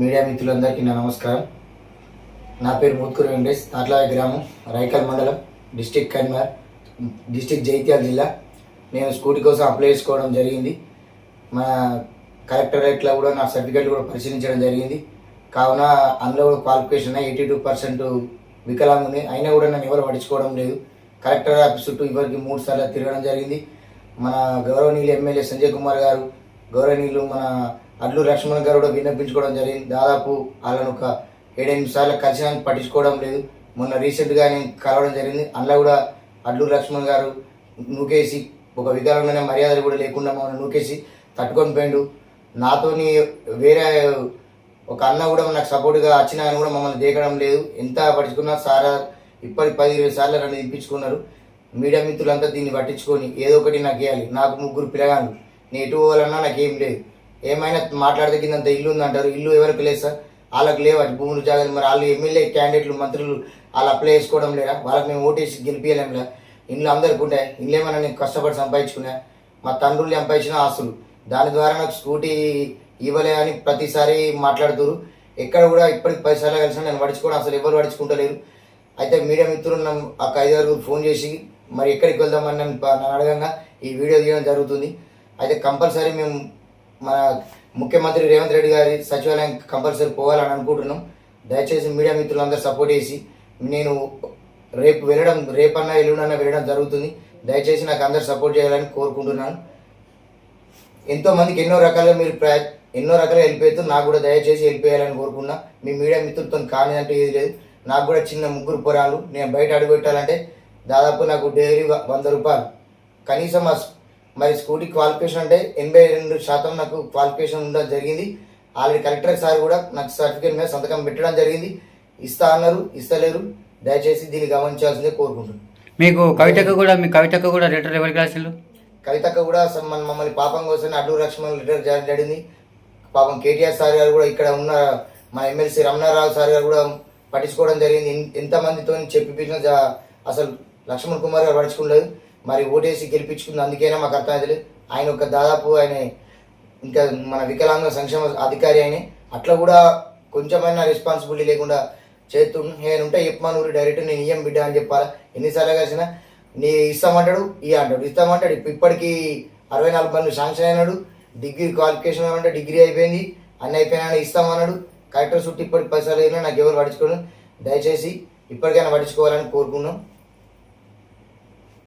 Media మిత్రులందరికీ నా నమస్కారం. నా పేరు మూత్కూరు వెంకటేష్ తాట్లాయ గ్రామం రైకల్ మండలం డిస్టిక్ కన్వర్ డిస్టిక్ జైత్యాల జిల్లా. నేను స్కూటీ కోసం అప్లై చేసుకోవడం జరిగింది. మా కలెక్టరేట్లో కూడా నా సర్టిఫికేట్ కూడా పరిశీలించడం జరిగింది. కావున అందులో కూడా క్వాలిఫికేషన్ ఎయిటీ టూ పర్సెంట్ వికలాంగం ఉంది అయినా కూడా నన్ను ఎవరు పట్టించుకోవడం లేదు. కలెక్టర్ ఆఫీస్ చుట్టూ ఇవరికి మూడు సార్లు తిరగడం జరిగింది. మన గౌరవనీయులు ఎమ్మెల్యే సంజయ్ కుమార్ గారు గౌరవనీయులు మన అడ్లు లక్ష్మణ్ గారు కూడా విన్నపించుకోవడం జరిగింది. దాదాపు వాళ్ళను ఒక ఏడెనిమిది సార్లు కలిసి పట్టించుకోవడం లేదు. మొన్న రీసెంట్గా నేను కలవడం జరిగింది. అందులో కూడా అడ్లు లక్ష్మణ్ గారు నూకేసి ఒక విధానమైన మర్యాదలు కూడా లేకుండా మమ్మల్ని నూకేసి తట్టుకొని పోయిండు. నాతోని వేరే ఒక అన్న కూడా నాకు సపోర్ట్గా వచ్చిన ఆయన కూడా మమ్మల్ని దేకడం లేదు. ఎంత పట్టించుకున్నా సారా ఇప్పటి పది ఇరవై సార్లు నన్ను దింపించుకున్నారు మీడియా మిత్రులంతా దీన్ని పట్టించుకొని ఏదో ఒకటి నాకు ఇవ్వాలి నాకు ముగ్గురు పిల్లగాళ్ళు. నేను ఎటు పోవాలన్నా నాకేం లేదు. ఏమైనా మాట్లాడితే కిందంత ఇల్లు ఉందంటారు. ఇల్లు ఎవరికి లేదు సార్. వాళ్ళకి లేవు. భూములు జాగ్రత్త మరి వాళ్ళు ఎమ్మెల్యే క్యాండిడేట్లు మంత్రులు వాళ్ళు అప్లై చేసుకోవడం లేరా? వాళ్ళకి మేము ఓటేసి గెలిపించలేములే ఇంట్లో అందరికి ఉంటాయి. ఇల్లు ఏమైనా నేను కష్టపడి సంపాదించుకున్నా. మా తండ్రులు సంపాదించిన ఆస్తులు. దాని ద్వారా నాకు స్కూటీ ఇవ్వలే అని ప్రతిసారి మాట్లాడుతురు. ఎక్కడ కూడా ఇప్పటికి పైసలు కలిసి నేను పడుచుకోవడం అసలు ఎవరు పడుచుకుంటలేరు అయితే మీడియా మిత్రులు నన్ను ఒక ఐదారు ఫోన్ చేసి మరి ఎక్కడికి వెళ్దామని నన్ను అడగంగా ఈ వీడియో తీయడం జరుగుతుంది. అయితే కంపల్సరీ మేము మన ముఖ్యమంత్రి రేవంత్ రెడ్డి గారి సచివాలయం కంపల్సరీ పోవాలని అనుకుంటున్నాం. దయచేసి మీడియా మిత్రులందరూ సపోర్ట్ చేసి నేను రేపు వెళ్ళడం రేపన్నా ఎల్లుండన్నా వెళ్ళడం జరుగుతుంది. దయచేసి నాకు అందరు సపోర్ట్ చేయాలని కోరుకుంటున్నాను. ఎంతోమందికి ఎన్నో రకాలుగా మీరు ప్ర ఎన్నో రకాలుగా వెళ్ళిపోతూ నాకు కూడా దయచేసి వెళ్ళిపోయాలని కోరుకున్నా. మీ మీడియా మిత్రులతో కానిదంటే ఏది లేదు. నాకు కూడా చిన్న ముగ్గురు పొరాలు నేను బయట అడుగు పెట్టాలంటే దాదాపు నాకు డైలీ వ- వంద రూపాయలు. కనీసం మరి స్కూటీ క్వాలిఫికేషన్ అంటే ఎనభై రెండు శాతం నాకు క్వాలిఫికేషన్ ఉండడం జరిగింది. ఆల్రెడీ కలెక్టర్ సార్ కూడా నాకు సర్టిఫికేట్ మీద సంతకం పెట్టడం జరిగింది. ఇస్తా అన్నారు ఇస్తలేరు. దయచేసి దీన్ని గమనించాల్సిందే కోరుకుంటున్నాను. మీకు కవితకు కూడా మీ కవితకు కూడా లెటర్ ఎవరికి రాసిండు కవితక్క కూడా అసలు మన మమ్మల్ని పాపం కోసం అడ్డు లక్ష్మణ్ లెటర్ జారీ జరిగింది. పాపం కేటీఆర్ సార్ గారు కూడా ఇక్కడ ఉన్న మన ఎమ్మెల్సీ రమణారావు సార్ గారు కూడా పట్టించుకోవడం జరిగింది. ఎంతమందితో చెప్పిపించిన జా- అసలు లక్ష్మణ్ కుమార్ గారు పట్టించుకోలేదు. మరి ఓటేసి గెలిపించుకుంది. అందుకైనా మాకు అర్థమైతే ఆయన ఒక దాదాపు ఆయన ఇంకా మన వికలాంగ సంక్షేమ అధికారి ఆయన. అట్లా కూడా కొంచెమైనా రెస్పాన్సిబిలిటీ లేకుండా చేస్తు నేను ఉంటే చెప్పమని డైరెక్ట్ నేను ఇయ్యం బిడ్డ అని చెప్పాలా? ఎన్నిసార్లు కలిసినా? నీ ఇస్తామంటాడు ఈ అంటాడు. ఇస్తామంటాడు. ఇప్పటికీ అరవై నాలుగు పనులు శాంక్షన్ అయినాడు. డిగ్రీ క్వాలిఫికేషన్ అంటే డిగ్రీ అయిపోయింది. అన్ని అయిపోయినా ఇస్తామన్నాడు. కలెక్టర్ చుట్టూ ఇప్పటికి పైసలు అయినా నాకు ఎవరు పట్టించుకోను దయచేసి ఇప్పటికైనా పట్టించుకోవాలని కోరుకున్నాం